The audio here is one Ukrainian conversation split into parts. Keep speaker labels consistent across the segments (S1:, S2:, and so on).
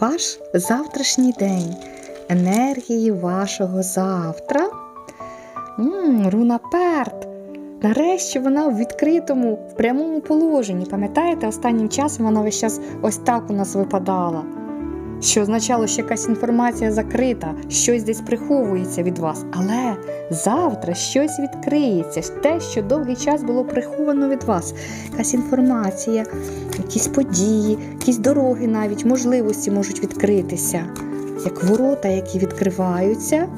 S1: ваш завтрашній день, енергії вашого завтра. М, руна перт. Нарешті вона в відкритому, в прямому положенні. Пам'ятаєте, останнім часом вона весь час ось так у нас випадала. Що означало, що якась інформація закрита, щось десь приховується від вас. Але завтра щось відкриється, те, що довгий час було приховано від вас. Якась інформація, якісь події, якісь дороги навіть, можливості можуть відкритися, як ворота, які відкриваються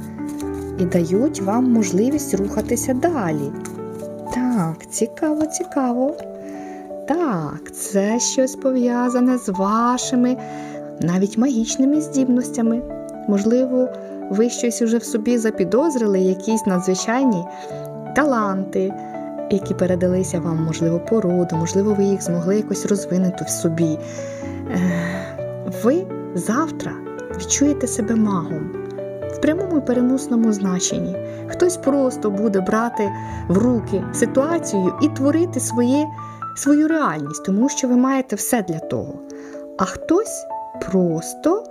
S1: і дають вам можливість рухатися далі. Так, цікаво, цікаво. Так, це щось пов'язане з вашими навіть магічними здібностями. Можливо, ви щось уже в собі запідозрили, якісь надзвичайні таланти, які передалися вам, можливо, по роду, можливо, ви їх змогли якось розвинути в собі. Е, Ви завтра відчуєте себе магом в прямому і переносному значенні. Хтось просто буде брати в руки ситуацію і творити своє, свою реальність, тому що ви маєте все для того. А хтось просто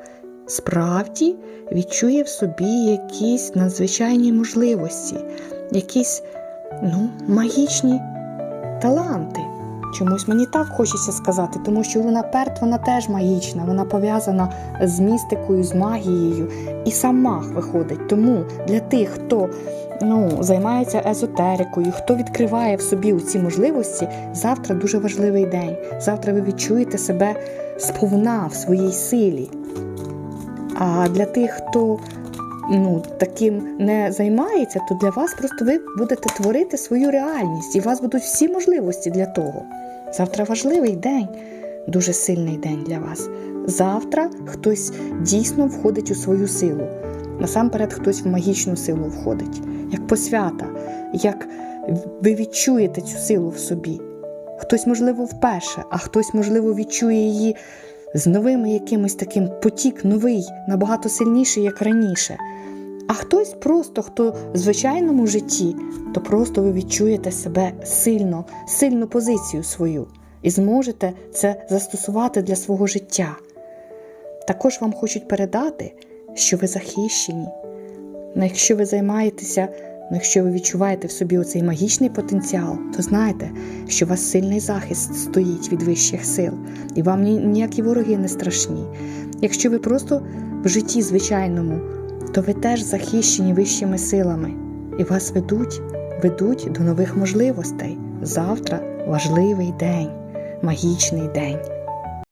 S1: справді відчує в собі якісь надзвичайні можливості, якісь ну, магічні таланти. Чомусь мені так хочеться сказати, тому що Луна Перт вона теж магічна, вона пов'язана з містикою, з магією, і сам маг виходить. Тому для тих, хто ну, займається езотерикою, хто відкриває в собі ці можливості, завтра дуже важливий день. Завтра ви відчуєте себе сповна в своїй силі. А для тих, хто ну, таким не займається, то для вас просто ви будете творити свою реальність, і у вас будуть всі можливості для того. Завтра важливий день, дуже сильний день для вас. Завтра хтось дійсно входить у свою силу. Насамперед, хтось в магічну силу входить, як посвята, як ви відчуєте цю силу в собі. Хтось, можливо, вперше, а хтось, можливо, відчує її з новим якимось таким потік новий, набагато сильніший, як раніше. А хтось просто, хто в звичайному житті, то просто ви відчуєте себе сильно, сильну позицію свою і зможете це застосувати для свого життя. Також вам хочуть передати, що ви захищені. Ну, якщо ви займаєтеся, ну, якщо ви відчуваєте в собі оцей магічний потенціал, то знайте, що у вас сильний захист стоїть від вищих сил, і вам ні- ніякі вороги не страшні. Якщо ви просто в житті звичайному, то ви теж захищені вищими силами, і вас ведуть, ведуть до нових можливостей. Завтра важливий день, магічний день.